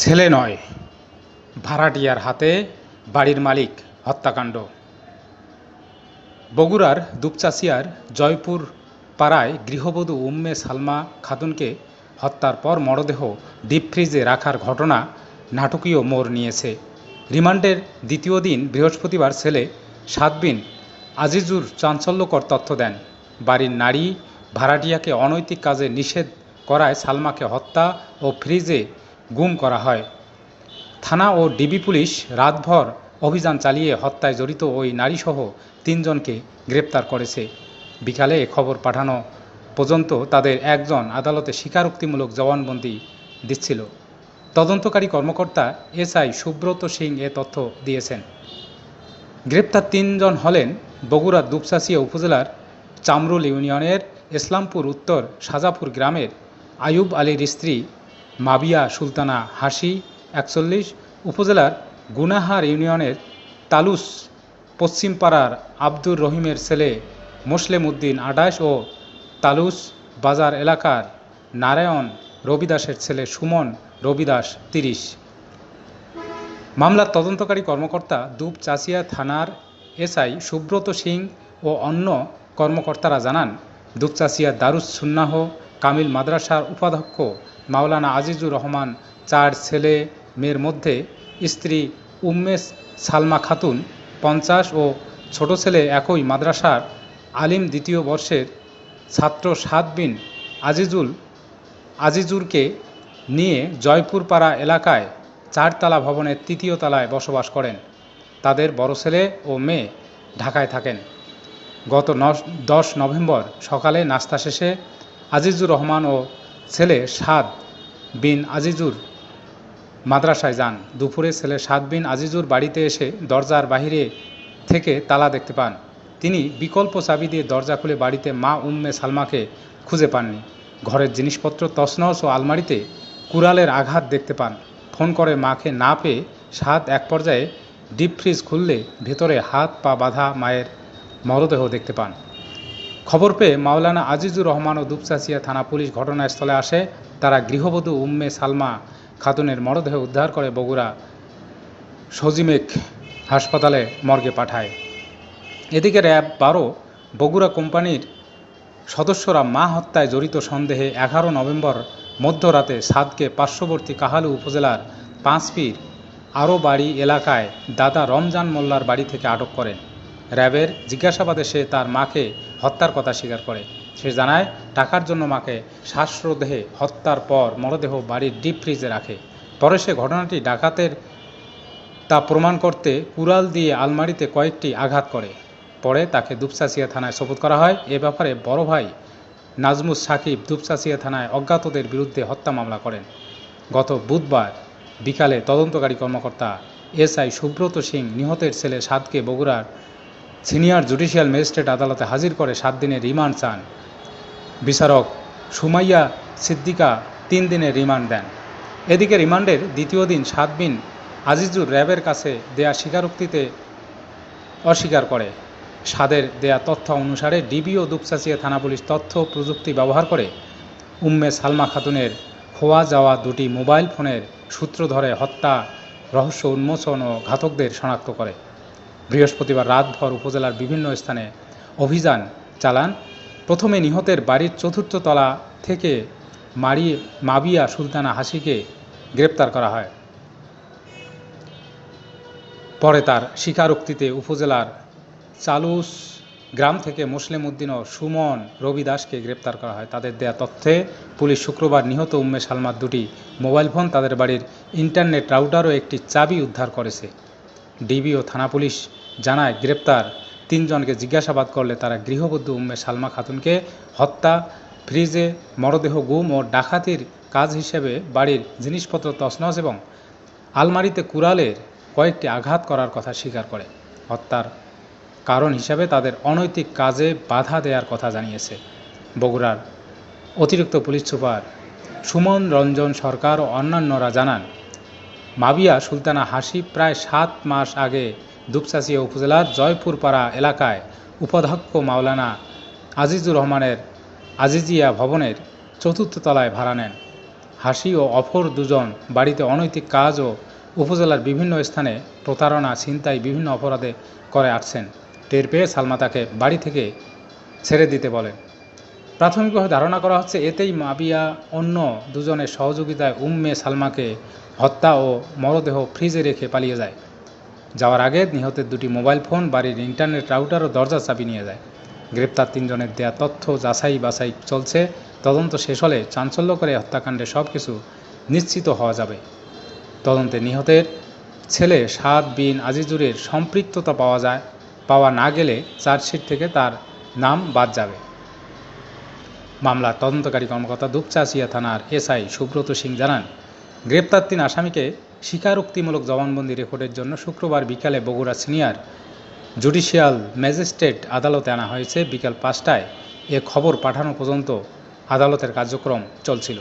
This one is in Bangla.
ছেলে নয়, ভাড়াটিয়ার হাতে বাড়ির মালিক হত্যাকাণ্ড। বগুড়ার দুপচাচিয়ার জয়পুর পাড়ায় গৃহবধূ উম্মে সালমা খাতুনকে হত্যার পর মরদেহ ডিপ ফ্রিজে রাখার ঘটনা নাটকীয় মোড় নিয়েছে। রিমান্ডের দ্বিতীয় দিন বৃহস্পতিবার ছেলে সাতবিন আজিজুর চাঞ্চল্যকর তথ্য দেন। বাড়ির নারী ভাড়াটিয়াকে অনৈতিক কাজে নিষেধ করায় সালমাকে হত্যা ও ফ্রিজে গুম করা হয়। থানা ও ডিবি পুলিশ রাতভর অভিযান চালিয়ে হত্যায় জড়িত ওই নারীসহ তিনজনকে গ্রেপ্তার করেছে। বিকালে খবর পাঠানো পর্যন্ত তাদের একজন আদালতে স্বীকারোক্তিমূলক জবানবন্দি দিচ্ছিল। তদন্তকারী কর্মকর্তা এসআই সুব্রত সিং এ তথ্য দিয়েছেন। গ্রেপ্তার তিনজন হলেন বগুড়া দুপচাচিয়া উপজেলার চামরুল ইউনিয়নের ইসলামপুর উত্তর সাজাপুর গ্রামের আয়ুব আলীর স্ত্রী মাবিয়া সুলতানা হাসি একচল্লিশ, উপজেলার গুনাহার ইউনিয়নের তালুস পশ্চিমপাড়ার আব্দুর রহিমের ছেলে মুসলিম উদ্দিন আঠাশ ও তালুস বাজার এলাকার নারায়ণ রবিদাসের ছেলে সুমন রবিদাস তিরিশ। মামলার তদন্তকারী কর্মকর্তা দুপ চাচিয়া থানার এসআই সুব্রত সিং ও অন্য কর্মকর্তারা জানান দুপচাচিয়া দারুস সুন্নাহ কামিল মাদ্রাসার উপাধ্যক্ষ মাওলানা আজিজুর রহমান চার ছেলে মেয়ের মধ্যে স্ত্রী উম্মেস সালমা খাতুন পঞ্চাশ ও ছোট ছেলে একই মাদ্রাসার আলিম দ্বিতীয় বর্ষের ছাত্র সাত বিন আজিজুল আজিজুরকে নিয়ে জয়পুরপাড়া এলাকায় চারতলা ভবনের তৃতীয় তলায় বসবাস করেন। তাদের বড় ছেলে ও মেয়ে ঢাকায় থাকেন। গত দশ নভেম্বর সকালে নাস্তা শেষে আজিজুর রহমান ও ছেলে সাদ বিন আজিজুর মাদ্রাসায় যান। দুপুরে ছেলে সাদ বিন আজিজুর বাড়িতে এসে দরজার বাহিরে থেকে তালা দেখতে পান। তিনি বিকল্প চাবি দিয়ে দরজা খুলে বাড়িতে মা উম্মে সালমাকে খুঁজে পাননি। ঘরের জিনিসপত্র তছনছ ও আলমারিতে কুড়ালের আঘাত দেখতে পান। ফোন করে মাকে না পেয়ে সাদ এক পর্যায়ে ডিপ ফ্রিজ খুললে ভেতরে হাত পা বাঁধা মায়ের মরদেহ দেখতে পান। খবর পেয়ে মাওলানা আজিজুর রহমান ও দুপচাচিয়া থানা পুলিশ ঘটনাস্থলে আসে। তারা গৃহবধূ উম্মে সালমা খাতুনের মরদেহ উদ্ধার করে বগুড়া সজিমেক হাসপাতালে মর্গে পাঠায়। এদিকে র্যাব বারো বগুড়া কোম্পানির সদস্যরা মা হত্যায় জড়িত সন্দেহে এগারো নভেম্বর মধ্যরাতে সাদকে পার্শ্ববর্তী কাহালু উপজেলার পাঁচপির আরও বাড়ি এলাকায় দাদা রমজান মোল্লার বাড়ি থেকে আটক করেন। র্যাবের জিজ্ঞাসাবাদে সে তার মাকে হত্যার কথা স্বীকার করে। সে জানায়, টাকার জন্য মাকে শ্বাসরোধে হত্যার পর মরদেহ বাড়ির ডিপ ফ্রিজে রাখে। পরে সে ঘটনাটি ডাকাতের তা প্রমাণ করতে কুড়াল দিয়ে আলমারিতে কয়েকটি আঘাত করে। পরে তাকে দুপচাচিয়া থানায় শপথ করা হয়। এ ব্যাপারে বড় ভাই নাজমুস সাকিব দুপচাচিয়া থানায় অজ্ঞাতদের বিরুদ্ধে হত্যা মামলা করেন। গত বুধবার বিকালে তদন্তকারী কর্মকর্তা এসআই সুব্রত সিং নিহতের ছেলে সাদকে বগুড়ার সিনিয়র জুডিশিয়াল ম্যাজিস্ট্রেট আদালতে হাজির করে সাত দিনের রিমান্ড চান। বিচারক সুমাইয়া সিদ্দিকা তিন দিনের রিমান্ড দেন। এদিকে রিমান্ডের দ্বিতীয় দিন সাত দিন আজিজুর র্যাবের কাছে দেয়া স্বীকারোক্তিতে অস্বীকার করে। সাদের দেয়া তথ্য অনুসারে ডিবি ও দুপচাচিয়া থানা পুলিশ তথ্য প্রযুক্তি ব্যবহার করে উম্মে সালমা খাতুনের খোয়া যাওয়া দুটি মোবাইল ফোনের সূত্র ধরে হত্যা, রহস্য উন্মোচন ও ঘাতকদের শনাক্ত করে। বৃহস্পতিবার রাতভর উপজেলার বিভিন্ন স্থানে অভিযান চালান। প্রথমে নিহতের বাড়ির চতুর্থ তলা থেকে মারি মাবিয়া সুলতানা হাসিকে গ্রেপ্তার করা হয়। পরে তার স্বীকারোক্তিতে উপজেলার চালুস গ্রাম থেকে মুসলিম উদ্দিন ও সুমন রবি দাসকে গ্রেপ্তার করা হয়। তাদের দেয়া তথ্যে পুলিশ শুক্রবার নিহত উম্মে সালমার দুটি মোবাইল ফোন তাদের বাড়ির ইন্টারনেট রাউটার ও একটি চাবি উদ্ধার করেছে। ডিবি ও থানা পুলিশ জানায় গ্রেপ্তার। তিনজনকে জিজ্ঞাসাবাদ করলে তারা গৃহবধূ উম্মে সালমা খাতুনকে হত্যা, ফ্রিজে মরদেহ, গুম ও ডাকাতির কাজ হিসেবে বাড়ির জিনিসপত্র তছনছ এবং আলমারিতে কুড়ালের কয়েকটি আঘাত করার কথা স্বীকার করে। হত্যার কারণ হিসাবে তাদের অনৈতিক কাজে বাধা দেওয়ার কথা জানিয়েছে বগুড়ার অতিরিক্ত পুলিশ সুপার সুমন রঞ্জন সরকার ও অন্যান্যরা জানান, মাবিয়া সুলতানা হাসি প্রায় সাত মাস আগে দুপচাচিয়া উপজেলার জয়পুরপাড়া এলাকায় উপাধ্যক্ষ মাওলানা আজিজুর রহমানের আজিজিয়া ভবনের চতুর্থ তলায় ভাড়া নেন। হাসি ও অফর দুজন বাড়িতে অনৈতিক কাজ ও উপজেলার বিভিন্ন স্থানে প্রতারণা, ছিনতাই, বিভিন্ন অপরাধে করে আসছেন। টের পেয়ে সালমা তাকে বাড়ি থেকে ছেড়ে দিতে বলেন। প্রাথমিকভাবে ধারণা করা হচ্ছে, এতেই মাবিয়া অন্য দুজনের সহযোগিতায় উম্মে সালমাকে হত্যা ও মরদেহ ফ্রিজে রেখে পালিয়ে যায়। যাওয়ার আগে নিহতের দুটি মোবাইল ফোন, বাড়ির ইন্টারনেট রাউটার ও দরজার চাবি নিয়ে যায়। গ্রেপ্তার তিনজনের দেয়া তথ্য যাচাই বাছাই চলছে। তদন্ত শেষ হলে চাঞ্চল্য করে হত্যাকাণ্ডে সব কিছু নিশ্চিত হওয়া যাবে। তদন্তে নিহতের ছেলে সাদ বিন আজিজুরের সম্পৃক্ততা পাওয়া যায়। পাওয়া না গেলে চার্জশিট থেকে তার নাম বাদ যাবে। মামলার তদন্তকারী কর্মকর্তা দুপচাচিয়া থানার এসআই সুব্রত সিং জানান, গ্রেপ্তার তিন আসামিকে স্বীকারোক্তিমূলক জবানবন্দি রেকর্ডের জন্য শুক্রবার বিকালে বগুড়া সিনিয়র জুডিশিয়াল ম্যাজিস্ট্রেট আদালতে আনা হয়েছে বিকাল পাঁচটায়। এ খবর পাঠানো পর্যন্ত আদালতের কার্যক্রম চলছিল।